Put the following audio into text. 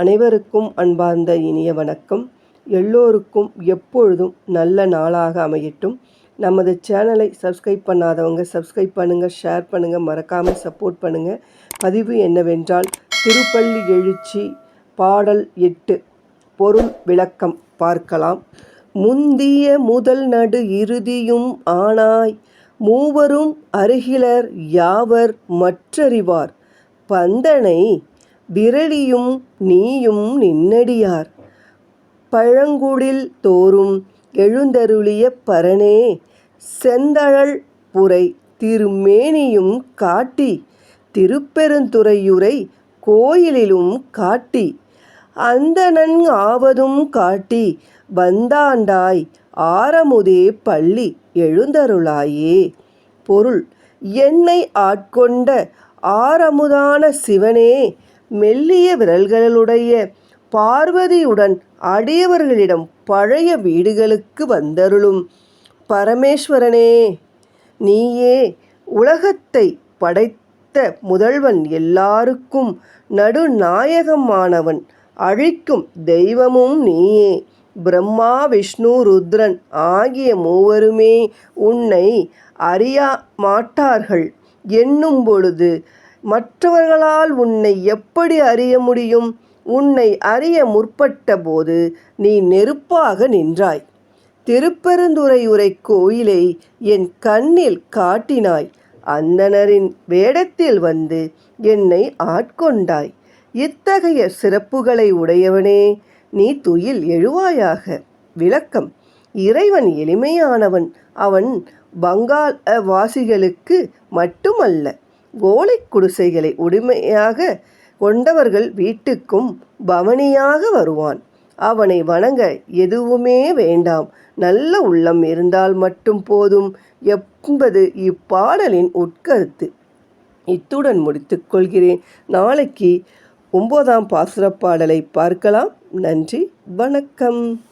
அனைவருக்கும் அன்பார்ந்த இனிய வணக்கம். எல்லோருக்கும் எப்பொழுதும் நல்ல நாளாக அமையட்டும். நமது சேனலை சப்ஸ்கிரைப் பண்ணாதவங்க சப்ஸ்கிரைப் பண்ணுங்கள் ஷேர் பண்ணுங்கள் மறக்காமல் சப்போர்ட் பண்ணுங்கள் பதிவு என்னவென்றால் திருப்பள்ளி எழுச்சி பாடல் எட்டு பொருள் விளக்கம் பார்க்கலாம். முந்திய முதல் நடு இறுதியும் ஆனாய் மூவரும் அருகிலர் யாவர் மற்றறிவார். பந்தனை விரலியும் நீயும் நின்னடியார். பழங்குடில் தோறும் எழுந்தருளிய பரனே செந்தழல் புரை திருமேனியும் காட்டி திருப்பெருந்துறையுரை கோயிலிலும் காட்டி அந்தணன் ஆவதும் காட்டி வந்தாண்டாய் ஆரமுதே பள்ளி எழுந்தருளாயே. பொருள் என்னை ஆட்கொண்ட ஆரமுதான சிவனே மெல்லிய விரல்களுடைய பார்வதியுடன் அடியவர்களிடம் பழைய வீடுகளுக்கு வந்தருளும். பரமேஸ்வரனே நீயே உலகத்தை படைத்த முதல்வன் எல்லாருக்கும் நடுநாயகமானவன். அழிக்கும் தெய்வமும் நீயே. பிரம்மா விஷ்ணு ருத்ரன் ஆகிய மூவருமே உன்னை அறியா மாட்டார்கள். என்னும் பொழுது மற்றவர்களால் உன்னை எப்படி அறிய முடியும்? உன்னை அறிய முற்பட்ட போது நீ நெருப்பாக நின்றாய். திருப்பெருந்துறையுரை கோயிலை என் கண்ணில் காட்டினாய். அந்தணரின் வேடத்தில் வந்து என்னை ஆட்கொண்டாய். இத்தகைய சிறப்புகளை உடையவனே நீ துயில் எழுவாயாக. விளக்கம். இறைவன் எளிமையானவன். அவன் வங்காள வாசிகளுக்கு மட்டுமல்ல கோலை குடிசைகளை உரிமையாக கொண்டவர்கள் வீட்டுக்கும் பவனியாக வருவான். அவனை வணங்க எதுவுமே வேண்டாம். நல்ல உள்ளம் இருந்தால் மட்டும் போதும் என்பது இப்பாடலின் உட்கருத்து. இத்துடன் முடித்துக்கொள்கிறேன் நாளைக்கு ஒன்பதாம் பாசுரப்பாடலை பார்க்கலாம். நன்றி. வணக்கம்.